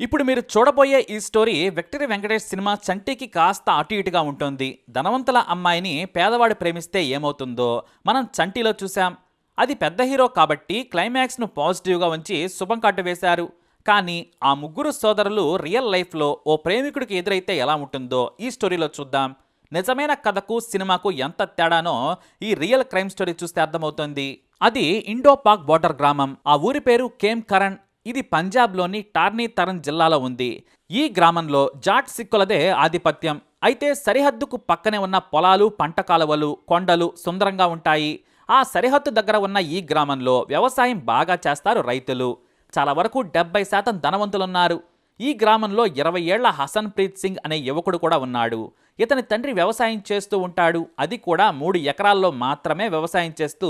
ఇప్పుడు మీరు చూడబోయే ఈ స్టోరీ విక్టరీ వెంకటేష్ సినిమా చంటికి కాస్త అటు ఇటుగా ఉంటుంది. ధనవంతుల అమ్మాయిని పేదవాడు ప్రేమిస్తే ఏమవుతుందో మనం చంటిలో చూసాం అది పెద్ద హీరో కాబట్టి క్లైమాక్స్ను పాజిటివ్గా ఉంచి శుభం కట్టు వేశారు కానీ ఆ ముగ్గురు సోదరులు రియల్ లైఫ్లో ఓ ప్రేమికుడికి ఎదురైతే ఎలా ఉంటుందో ఈ స్టోరీలో చూద్దాం. నిజమైన కథకు సినిమాకు ఎంత తేడానో ఈ రియల్ క్రైమ్ స్టోరీ చూస్తే అర్థమవుతుంది. అది ఇండో పాక్ బోర్డర్ గ్రామం. ఆ ఊరి పేరు కేమ్ కరణ్. ఇది పంజాబ్లోని టార్నీ తరన్ జిల్లాలో ఉంది. ఈ గ్రామంలో జాట్ సిక్కులదే ఆధిపత్యం. అయితే సరిహద్దుకు పక్కనే ఉన్న పొలాలు పంట కాలువలు కొండలు సుందరంగా ఉంటాయి. ఆ సరిహద్దు దగ్గర ఉన్న ఈ గ్రామంలో వ్యవసాయం బాగా చేస్తారు రైతులు. చాలా వరకు డెబ్బై శాతం ధనవంతులున్నారు. ఈ గ్రామంలో ఇరవై ఏళ్ళ హసన్ ప్రీత్ సింగ్ అనే యువకుడు కూడా ఉన్నాడు. ఇతని తండ్రి వ్యవసాయం చేస్తూ ఉంటాడు. అది కూడా మూడు ఎకరాల్లో మాత్రమే వ్యవసాయం చేస్తూ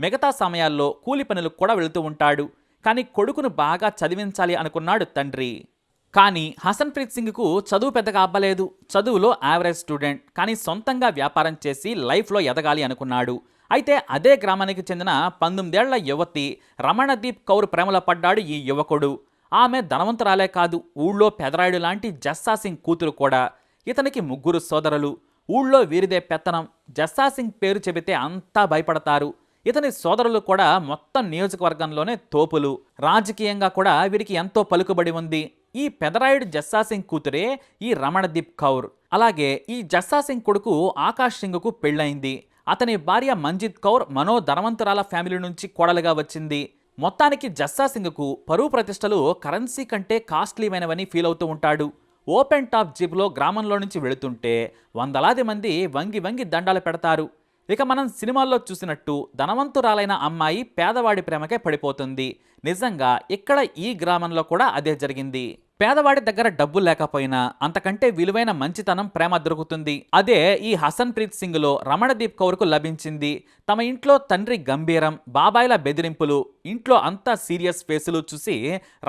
మిగతా సమయాల్లో కూలి పనులకు కూడా వెళుతూ ఉంటాడు. కానీ కొడుకును బాగా చదివించాలి అనుకున్నాడు తండ్రి. కానీ హసన్ప్రీత్ సింగ్కు చదువు పెద్దగా అవ్వలేదు చదువులో యావరేజ్ స్టూడెంట్ కానీ సొంతంగా వ్యాపారం చేసి లైఫ్లో ఎదగాలి అనుకున్నాడు. అయితే అదే గ్రామానికి చెందిన పంతొమ్మిదేళ్ళ యువతి రమణదీప్ కౌర్ ప్రేమలో పడ్డాడు ఈ యువకుడు. ఆమె ధనవంతురాలే కాదు ఊళ్ళో పెదరాయుడు లాంటి జస్సా సింగ్ కూతురు కూడా. ఇతనికి ముగ్గురు సోదరులు. ఊళ్ళో వీరిదే పెత్తనం. జస్సా సింగ్ పేరు చెబితే అంతా భయపడతారు. ఇతని సోదరులు కూడా మొత్తం నియోజకవర్గంలోనే తోపులు. రాజకీయంగా కూడా వీరికి ఎంతో పలుకుబడి ఉంది. ఈ పెదరాయుడు జస్సా సింగ్ కూతురే ఈ రమణదీప్ కౌర్. అలాగే ఈ జస్సా సింగ్ కొడుకు ఆకాష్ సింగ్కు పెళ్ళైంది అతని భార్య మంజిత్ కౌర్ మనో ధనవంతురాల ఫ్యామిలీ నుంచి కోడలుగా వచ్చింది. మొత్తానికి జస్సా సింగ్కు పరువు ప్రతిష్టలు కరెన్సీ కంటే కాస్ట్లీమైనవని ఫీల్ అవుతూ ఉంటాడు. ఓపెన్ టాప్ జీప్లో గ్రామంలో నుంచి వెళుతుంటే వందలాది మంది వంగి వంగి దండాలు పెడతారు. ఇక మనం సినిమాల్లో చూసినట్టు ధనవంతురాలైన అమ్మాయి పేదవాడి ప్రేమకే పడిపోతుంది. నిజంగా ఇక్కడ ఈ గ్రామంలో కూడా అదే జరిగింది. పేదవాడి దగ్గర డబ్బు లేకపోయినా అంతకంటే విలువైన మంచితనం ప్రేమ దొరుకుతుంది. అదే ఈ హసన్ ప్రీత్ సింగ్లో రమణదీప్ కౌర్కు లభించింది. తమ ఇంట్లో తండ్రి గంభీరం బాబాయిల బెదిరింపులు ఇంట్లో అంతా సీరియస్ ఫేసులు చూసి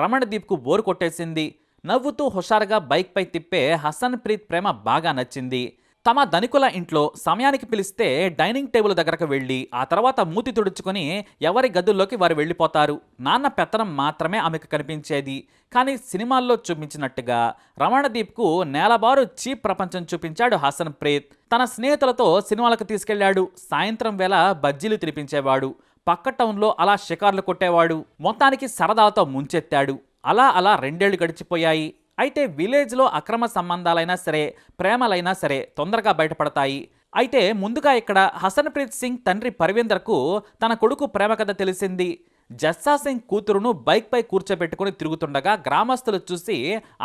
రమణదీప్కు బోరు కొట్టేసింది. నవ్వుతూ హుషారుగా బైక్పై తిప్పే హసన్ ప్రీత్ ప్రేమ బాగా నచ్చింది. తమ ధనికుల ఇంట్లో సమయానికి పిలిస్తే డైనింగ్ టేబుల్ దగ్గరకు వెళ్ళి ఆ తర్వాత మూతి తుడుచుకొని ఎవరి గదుల్లోకి వారు వెళ్ళిపోతారు. నాన్న పెత్తనం మాత్రమే ఆమెకు కనిపించేది. కానీ సినిమాల్లో చూపించినట్టుగా రమణదీప్కు నేలబారు చీప్ ప్రపంచం చూపించాడు హసన్ ప్రీత్. తన స్నేహితులతో సినిమాలకు తీసుకెళ్ళాడు సాయంత్రం వేళ బజ్జీలు తినిపించేవాడు. పక్క టౌన్లో అలా షికార్లు కొట్టేవాడు. మొత్తానికి సరదాలతో ముంచెత్తాడు. అలా అలా రెండేళ్ళు గడిచిపోయాయి. అయితే విలేజ్లో అక్రమ సంబంధాలైనా సరే ప్రేమలైనా సరే తొందరగా బయటపడతాయి. అయితే ముందుగా ఇక్కడ హసన్ప్రీత్ సింగ్ తండ్రి పర్వీందర్కు తన కొడుకు ప్రేమ కథ తెలిసింది. జస్సా సింగ్ కూతురును బైక్పై కూర్చోబెట్టుకుని తిరుగుతుండగా గ్రామస్తులు చూసి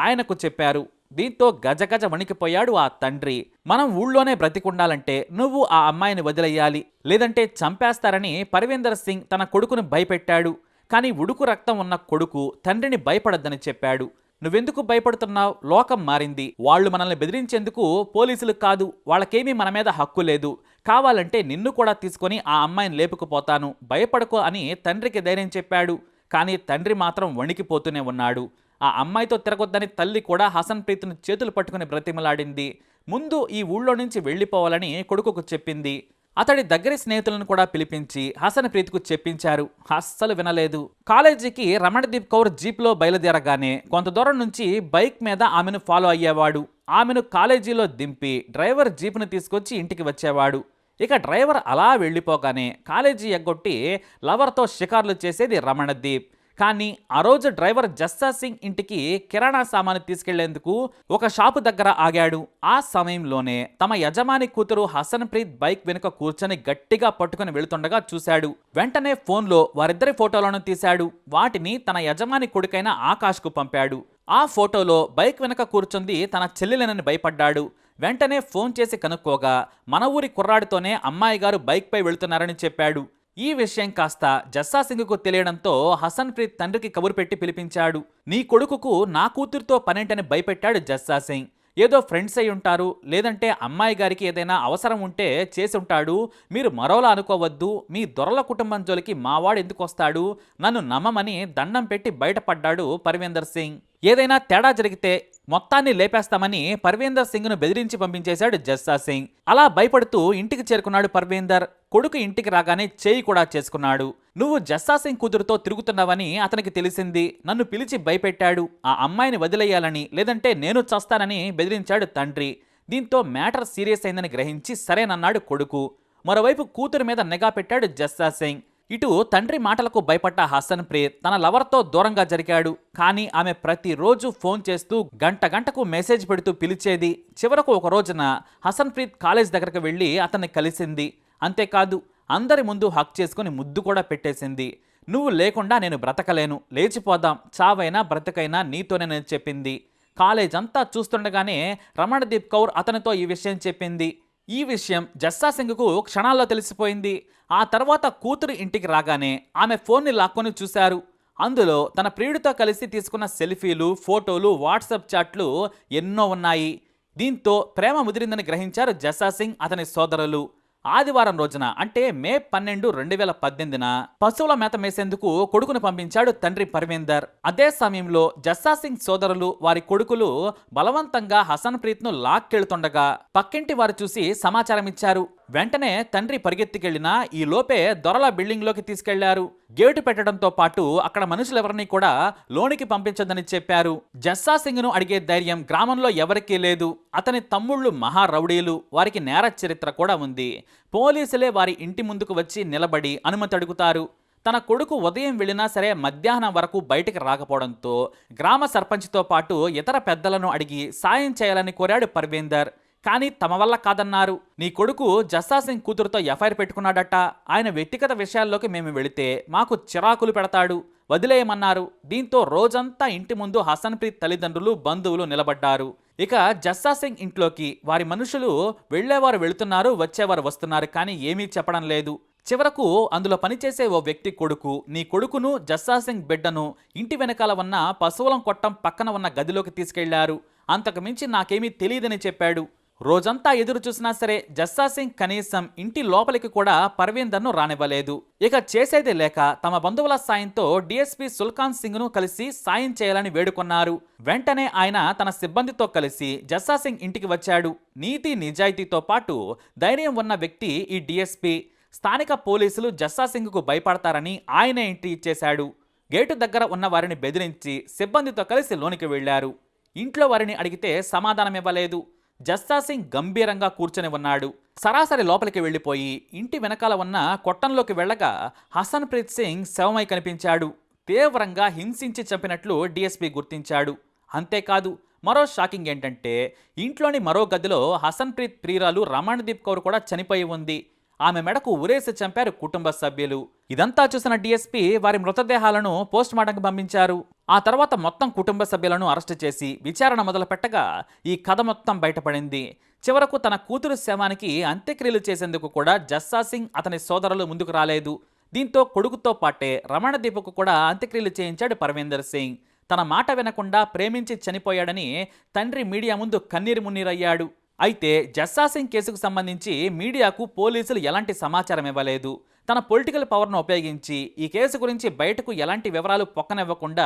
ఆయనకు చెప్పారు దీంతో గజగజ వణికిపోయాడు ఆ తండ్రి. మనం ఊళ్ళోనే బ్రతికుండాలంటే నువ్వు ఆ అమ్మాయిని వదిలేయాలి. లేదంటే చంపేస్తారని పరవీందర్ సింగ్ తన కొడుకును భయపెట్టాడు. కానీ ఉడుకు రక్తం ఉన్న కొడుకు తండ్రిని భయపడద్దని చెప్పాడు. నువ్వెందుకు భయపడుతున్నావు? లోకం మారింది. వాళ్ళు మనల్ని బెదిరించేందుకు పోలీసులు కాదు వాళ్ళకేమీ మన మీద హక్కు లేదు. కావాలంటే నిన్ను కూడా తీసుకొని ఆ అమ్మాయిని లేపుకుపోతాను. భయపడకో అని తండ్రికి ధైర్యం చెప్పాడు. కానీ తండ్రి మాత్రం వణికిపోతూనే ఉన్నాడు. ఆ అమ్మాయితో తిరగొద్దని తల్లి కూడా హసన్ ప్రీత్ను చేతులు పట్టుకుని బ్రతిమలాడింది. ముందు ఈ ఊళ్ళో నుంచి వెళ్ళిపోవాలని కొడుకుకు చెప్పింది. అతడి దగ్గరి స్నేహితులను కూడా పిలిపించి హసన్ ప్రీతికు చెప్పించారు. అస్సలు వినలేదు. కాలేజీకి రమణదీప్ కౌర్ జీప్లో బయలుదేరగానే కొంత దూరం నుంచి బైక్ మీద ఆమెను ఫాలో అయ్యేవాడు. ఆమెను కాలేజీలో దింపి డ్రైవర్ జీపును తీసుకొచ్చి ఇంటికి వచ్చేవాడు. ఇక డ్రైవర్ అలా వెళ్ళిపోగానే కాలేజీ ఎగ్గొట్టి లవర్తో షికార్లు చేసేది రమణదీప్. కానీ ఆ రోజు డ్రైవర్ జస్సా సింగ్ ఇంటికి కిరాణా సామాను తీసుకెళ్ళేందుకు ఒక షాపు దగ్గర ఆగాడు. ఆ సమయంలోనే తమ యజమాని కూతురు హసన్ ప్రీత్ బైక్ వెనుక కూర్చొని గట్టిగా పట్టుకుని వెళుతుండగా చూశాడు. వెంటనే ఫోన్లో వారిద్దరి ఫోటోలను తీశాడు. వాటిని తన యజమాని కొడుకైన ఆకాష్కు పంపాడు. ఆ ఫోటోలో బైక్ వెనక కూర్చుంది తన చెల్లెలనని భయపడ్డాడు. వెంటనే ఫోన్ చేసి కనుక్కోగా మన ఊరి కుర్రాడితోనే అమ్మాయి గారు బైక్పై వెళుతున్నారని చెప్పాడు. ఈ విషయం కాస్త జస్సా సింగ్కు తెలియడంతో హసన్ ప్రీత్ తండ్రికి కబురు పెట్టి పిలిపించాడు. నీ కొడుకుకు నా కూతురుతో పనేంటని భయపెట్టాడు జస్సా సింగ్. ఏదో ఫ్రెండ్స్ అయి ఉంటారు లేదంటే అమ్మాయి గారికి ఏదైనా అవసరం ఉంటే చేసి ఉంటాడు. మీరు మరోలా అనుకోవద్దు. మీ దొరల కుటుంబం జోలికి మావాడు ఎందుకు వస్తాడు? నన్ను నమ్మమని దండం పెట్టి బయటపడ్డాడు పరవేందర్ సింగ్. ఏదైనా తేడా జరిగితే మొత్తాన్ని లేపేస్తామని పర్వేందర్ సింగ్ను బెదిరించి పంపించేశాడు జస్సా సింగ్. అలా భయపడుతూ ఇంటికి చేరుకున్నాడు పర్వేందర్. కొడుకు ఇంటికి రాగానే చేయి కూడా చేసుకున్నాడు. నువ్వు జస్సా సింగ్ కూతురుతో తిరుగుతున్నావని అతనికి తెలిసింది. నన్ను పిలిచి భయపెట్టాడు. ఆ అమ్మాయిని వదిలేయాలని లేదంటే నేను చస్తానని బెదిరించాడు తండ్రి. దీంతో మ్యాటర్ సీరియస్ అయిందని గ్రహించి సరేనన్నాడు కొడుకు. మరోవైపు కూతురు మీద నిఘా పెట్టాడు జస్సా సింగ్. ఇటు తండ్రి మాటలకు భయపడ్డ హసన్ ప్రీత్ తన లవర్తో దూరంగా జరిగాడు. కానీ ఆమె ప్రతిరోజు ఫోన్ చేస్తూ గంట గంటకు మెసేజ్ పెడుతూ పిలిచేది. చివరకు ఒక రోజున హసన్ ప్రీత్ కాలేజ్ దగ్గరకు వెళ్ళి అతన్ని కలిసింది. అంతేకాదు అందరి ముందు హక్ చేసుకుని ముద్దు కూడా పెట్టేసింది. నువ్వు లేకుండా నేను బ్రతకలేను. లేచిపోదాం. చావైనా బ్రతకైనా నీతోనే నేను చెప్పింది. కాలేజ్ అంతా చూస్తుండగానే రమణదీప్ కౌర్ అతనితో ఈ విషయం చెప్పింది. ఈ విషయం జస్సా సింగ్కు క్షణాల్లో తెలిసిపోయింది. ఆ తర్వాత కూతురు ఇంటికి రాగానే ఆమె ఫోన్ని లాక్కొని చూశారు. అందులో తన ప్రియుడితో కలిసి తీసుకున్న సెల్ఫీలు ఫోటోలు వాట్సాప్ చాట్లు ఎన్నో ఉన్నాయి. దీంతో ప్రేమ ముదిరిందని గ్రహించారు జస్సా సింగ్ అతని సోదరులు. ఆదివారం రోజున అంటే మే పన్నెండు రెండు వేల పద్దెనిమిదిన పశువుల మేత మేసేందుకు కొడుకును పంపించాడు తండ్రి పర్వేందర్ అదే సమయంలో జస్సా సింగ్ సోదరులు వారి కొడుకులు బలవంతంగా హసన్ ప్రీత్ను లాక్కెళ్తుండగా పక్కింటి వారు చూసి సమాచారం ఇచ్చారు వెంటనే తండ్రి పరిగెత్తికెళ్ళినా ఈ లోపే దొరల బిల్డింగ్లోకి తీసుకెళ్ళారు. గేటు పెట్టడంతో పాటు అక్కడ మనుషులెవరిని కూడా లోనికి పంపించదని చెప్పారు. జస్సా సింగ్ను అడిగే ధైర్యం గ్రామంలో ఎవరికీ లేదు. అతని తమ్ముళ్ళు మహా రౌడీలు. వారికి నేర చరిత్ర కూడా ఉంది. పోలీసులే వారి ఇంటి ముందుకు వచ్చి నిలబడి అనుమతి అడుగుతారు. తన కొడుకు ఉదయం వెళ్ళినా సరే మధ్యాహ్నం వరకు బయటికి రాకపోవడంతో గ్రామ సర్పంచ్తో పాటు ఇతర పెద్దలను అడిగి సాయం చేయాలని కోరాడు పర్వేందర్. కానీ తమ వల్ల కాదన్నారు. నీ కొడుకు జస్సా సింగ్ కూతురుతో ఎఫ్ఐఆర్ పెట్టుకున్నాడట. ఆయన వ్యక్తిగత విషయాల్లోకి మేము వెళితే మాకు చిరాకులు పెడతాడు. వదిలేయమన్నారు. దీంతో రోజంతా ఇంటి ముందు హసన్ప్రీత్ తల్లిదండ్రులు బంధువులు నిలబడ్డారు. ఇక జస్సా సింగ్ ఇంట్లోకి వారి మనుషులు వెళ్ళేవారు వెళుతున్నారు వచ్చేవారు వస్తున్నారు కానీ ఏమీ చెప్పడం లేదు. చివరకు అందులో పనిచేసే ఓ వ్యక్తి కొడుకు నీ కొడుకును జస్సా సింగ్ బిడ్డను ఇంటి వెనకాల ఉన్న పశువులం కొట్టం పక్కన ఉన్న గదిలోకి తీసుకెళ్ళారు. అంతకుమించి నాకేమీ తెలియదని చెప్పాడు. రోజంతా ఎదురు చూసినా సరే జస్సా సింగ్ కనీసం ఇంటి లోపలికి కూడా పర్వీందర్ను రానివ్వలేదు. ఇక చేసేది లేక తమ బంధువుల సాయంతో డీఎస్పీ సుల్కాన్ సింగ్ను కలిసి సాయం చేయాలని వేడుకున్నారు. వెంటనే ఆయన తన సిబ్బందితో కలిసి జస్సా సింగ్ ఇంటికి వచ్చాడు. నీతి నిజాయితీతో పాటు ధైర్యం ఉన్న వ్యక్తి ఈ డీఎస్పీ. స్థానిక పోలీసులు జస్సా సింగ్కు భయపడతారని ఆయనే ఇంటి ఇచ్చేశాడు. గేటు దగ్గర ఉన్న వారిని బెదిరించి సిబ్బందితో కలిసి లోనికి వెళ్ళారు ఇంట్లో వారిని అడిగితే సమాధానం ఇవ్వలేదు జస్సా సింగ్ గంభీరంగా కూర్చొని ఉన్నాడు సరాసరి లోపలికి వెళ్ళిపోయి ఇంటి వెనకాల ఉన్న కొట్టంలోకి వెళ్ళగా హసన్ ప్రీత్ సింగ్ శవమై కనిపించాడు. తీవ్రంగా హింసించి చంపినట్లు డీఎస్పీ గుర్తించాడు. అంతేకాదు మరో షాకింగ్ ఏంటంటే ఇంట్లోని మరో గదిలో హసన్ ప్రీత్ ప్రియురాలు రమణదీప్ కౌర్ కూడా చనిపోయి ఉంది. ఆమె మెడకు ఉరేసి చంపారు కుటుంబ సభ్యులు. ఇదంతా చూసిన డీఎస్పీ వారి మృతదేహాలను పోస్టుమార్టంకి పంపించారు. ఆ తర్వాత మొత్తం కుటుంబ సభ్యులను అరెస్టు చేసి విచారణ మొదలుపెట్టగా ఈ కథ మొత్తం బయటపడింది. చివరకు తన కూతురు శవానికి అంత్యక్రియలు చేసేందుకు కూడా జస్సా సింగ్ అతని సోదరులు ముందుకు రాలేదు. దీంతో కొడుకుతో పాటే రమణదీపకు కూడా అంత్యక్రియలు చేయించాడు పరమేందర్ సింగ్. తన మాట వినకుండా ప్రేమించి చనిపోయాడని తండ్రి మీడియా ముందు కన్నీరు మున్నీరయ్యాడు. అయితే జస్సా సింగ్ కేసుకు సంబంధించి మీడియాకు పోలీసులు ఎలాంటి సమాచారం ఇవ్వలేదు. తన పొలిటికల్ పవర్ను ఉపయోగించి ఈ కేసు గురించి బయటకు ఎలాంటి వివరాలు పొక్కనివ్వకుండా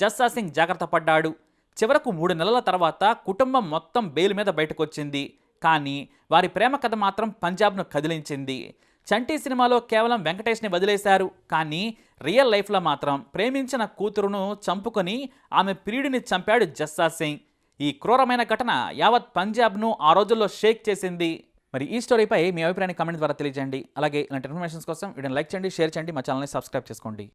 జస్సా సింగ్ జాగ్రత్త పడ్డాడు. చివరకు మూడు నెలల తర్వాత కుటుంబం మొత్తం బెయిల్ మీద బయటకొచ్చింది. కానీ వారి ప్రేమ కథ మాత్రం పంజాబ్ను కదిలించింది. చంటి సినిమాలో కేవలం వెంకటేష్ని వదిలేశారు. కానీ రియల్ లైఫ్లో మాత్రం ప్రేమించిన కూతురును చంపుకొని ఆమె ప్రియుడిని చంపాడు జస్సా సింగ్ ఈ క్రూరమైన ఘటన యావత్ పంజాబ్ను ఆ రోజుల్లో షేక్ చేసింది. మరి ఈ స్టోరీపై మీ అభిప్రాయాన్ని కమెంట్ ద్వారా తెలియజేయండి. అలాగే ఇలాంటి ఇన్ఫర్మేషన్స్ కోసం వీడియోని లైక్ చేయండి షేర్ చేయండి మా ఛానల్ని సబ్స్క్రైబ్ చేసుకోండి.